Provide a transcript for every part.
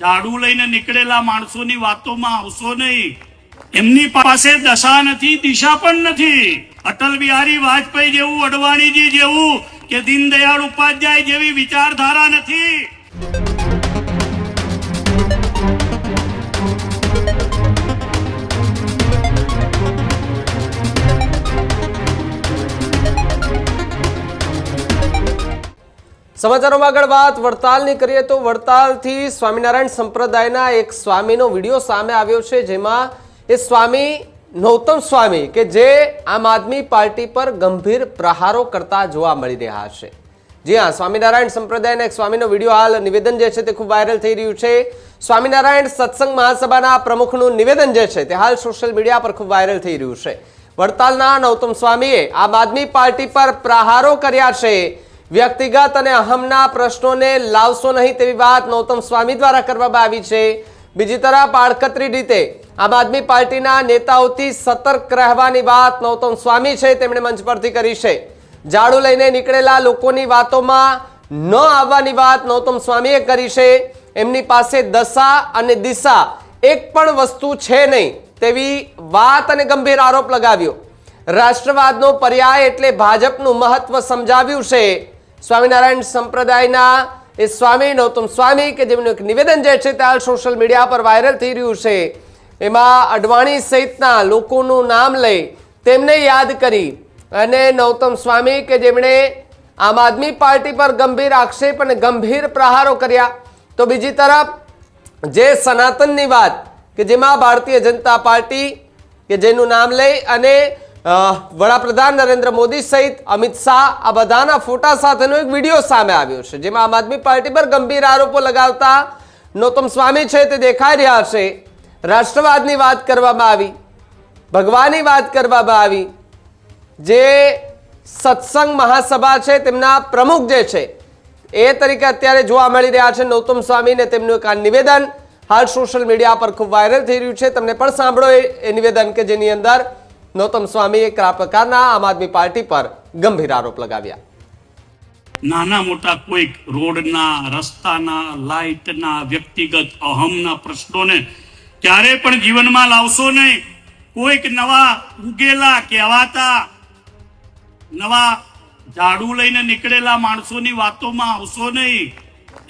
ઝાડુ લઈને નીકળેલા માણસોની વાતોમાં આવશો નહીં. એમની પાસે દશા નથી, દિશા પણ નથી. અટલ બિહારી વાજપેયી જેવું, અડવાણીજી જેવું કે દીનદયાળ ઉપાધ્યાય જેવી વિચારધારા નથી. સમાચારોમાં આગળ વાત, વડતાલની કરીએ તો વડતાલથી સ્વામિનારાયણ સંપ્રદાયના એક સ્વામીનો વીડિયો સામે આવ્યો છે, જેમાં એ સ્વામી નૌતમ સ્વામી, કે જે આમ આદમી પાર્ટી પર ગંભીર પ્રહારો કરતા જોવા મળી રહ્યા છે. જી હા, સ્વામિનારાયણ સંપ્રદાયના એક સ્વામીનો વીડિયો હાલ નિવેદન જે છે તે ખૂબ વાયરલ થઈ રહ્યું છે. સ્વામિનારાયણ સત્સંગ મહાસભાના પ્રમુખનું નિવેદન જે છે તે હાલ સોશિયલ મીડિયા પર ખૂબ વાયરલ થઈ રહ્યું છે. વડતાલના નૌતમ સ્વામીએ આમ આદમી પાર્ટી પર પ્રહારો કર્યા છે. વ્યક્તિગત અને અહમના પ્રશ્નોને લાવશો નહીં તેવી વાત નૌતમ સ્વામી દ્વારા કરવામાં આવી છે. બીજી તરફ આડકતરી રીતે આમ આદમી પાર્ટીના નેતાઓથી સતર્ક રહેવાની વાત નૌતમ સ્વામી છે તેમણે મંચ પરથી કરી છે. ઝાડુ લઈને નીકળેલા લોકોની વાતોમાં ન આવવાની વાત નૌતમ સ્વામીએ કરી છે. એમની પાસે દશા અને દિશા એક પણ વસ્તુ છે નહીં તેવી વાત અને ગંભીર આરોપ લગાવ્યો. રાષ્ટ્રવાદનો પર્યાય એટલે ભાજપનું મહત્વ સમજાવ્યું છે. સ્વામિનારાયણ સંપ્રદાયના એ સ્વામી, નૌતમ સ્વામી કે જેમનું એક નિવેદન જે છે તે સોશિયલ મીડિયા પર વાયરલ થઈ રહ્યું છે. એમાં અડવાણી સહિતના લોકોનું નામ લઈ તેમને યાદ કરી અને નૌતમ સ્વામી કે જેમણે આમ આદમી પાર્ટી પર ગંભીર આક્ષેપ અને ગંભીર પ્રહારો કર્યા. તો બીજી તરફ જે સનાતનની વાત કે જેમાં ભારતીય જનતા પાર્ટી કે જેનું નામ લઈ અને વડાપ્રધાન નરેન્દ્ર મોદી સહિત અમિત શાહ આ બધાના ફોટા સાથેનો એક વીડિયો સામે આવ્યો છે, જેમાં આમ આદમી પાર્ટી પર ગંભીર આરોપો લગાવતા નૌતમ સ્વામી છે તે દેખાઈ રહ્યા છે. રાષ્ટ્રવાદની વાત કરવામાં આવી, ભગવાનની વાત કરવામાં આવી, જે સત્સંગ મહાસભા છે તેમના પ્રમુખ જે છે, એ તરીકે અત્યારે જોવા મળી રહ્યા છે નૌતમ સ્વામીને તેમનું એક આ નિવેદન. હાલ સોશિયલ મીડિયા પર ખૂબ વાયરલ થઈ રહ્યું છે, તમને પણ સાંભળો એ નિવેદન કે જેની અંદર નૌતમ સ્વામીએ આ પ્રકારના આમ આદમી પાર્ટી પર ગંભીર આરોપ લગાવ્યા. નાના મોટા કોઈક રોડના, રસ્તાના, લાઇટના, વ્યક્તિગત અહમના પ્રશ્નોને ક્યારે પણ જીવનમાં લાવશો નહીં. કોઈક નવા ઉગેલા, કહેવાતા, નવા ઝાડુ લઈને નીકળેલા માણસોની વાતોમાં આવશો નહીં.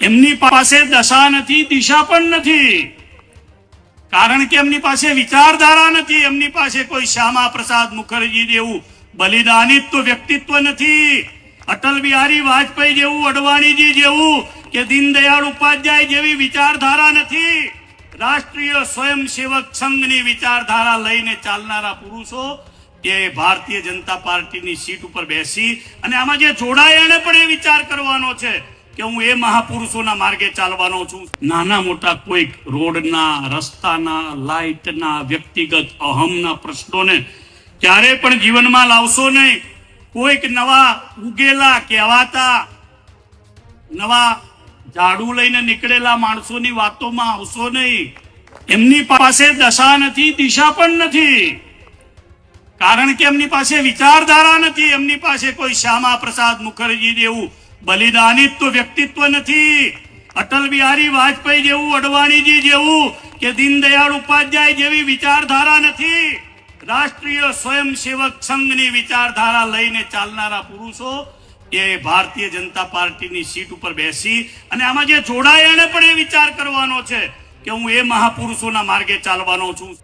એમની પાસે દશા નથી, દિશા પણ નથી. કારણ કે એમની પાસે વિચારધારા નથી, એમની પાસે કોઈ શ્યામા પ્રસાદ મુખર્જી જેવું બલિદાનિત તો વ્યક્તિત્વ નથી. અટલ બિહારી વાજપેયી જેવું, અડવાણીજી જેવું કે દીનદયાળ ઉપાધ્યાય જેવી વિચારધારા નથી. રાષ્ટ્રીય સ્વયંસેવક સંઘની વિચારધારા લઈને ચાલનારા પુરુષો એ ભારતીય જનતા પાર્ટીની સીટ ઉપર બેસી અને આમાં જે જોડાયા પણ એ વિચાર કરવાનો છે. કે હું એ મહાપુરુષોના માર્ગે ચાલવાનો છું. નાના મોટા કોઈક રોડના, રસ્તાના, લાઇટના, વ્યક્તિગત અહમના પ્રશ્નોને ક્યારે પણ જીવનમાં લાવશો નહીં. કોઈક નવા ઉગેલા, કહેવાતા, નવા ઝાડુ લઈને નીકળેલા માણસોની વાતોમાં આવશો નહીં. એમની પાસે દશા નથી, દિશા પણ નથી. કારણ કે એમની પાસે વિચારધારા નથી. એમની પાસે કોઈ શ્યામા પ્રસાદ મુખર્જી જેવું બલિદાનિત તો વ્યક્તિત્વ નથી. અટલ બિહારી વાજપેયી જેવું, અડવાણીજી જેવું કે દીનદયાળ ઉપાધ્યાય જેવી વિચારધારા નથી. રાષ્ટ્રીય સ્વયંસેવક સંઘની વિચારધારા લઈને ચાલનારા પુરુષો એ ભારતીય જનતા પાર્ટીની સીટ ઉપર બેસી અને આમાં જે જોડાયા પણ એ વિચાર કરવાનો છે કે હું એ મહાપુરુષોના માર્ગે ચાલવાનો છું.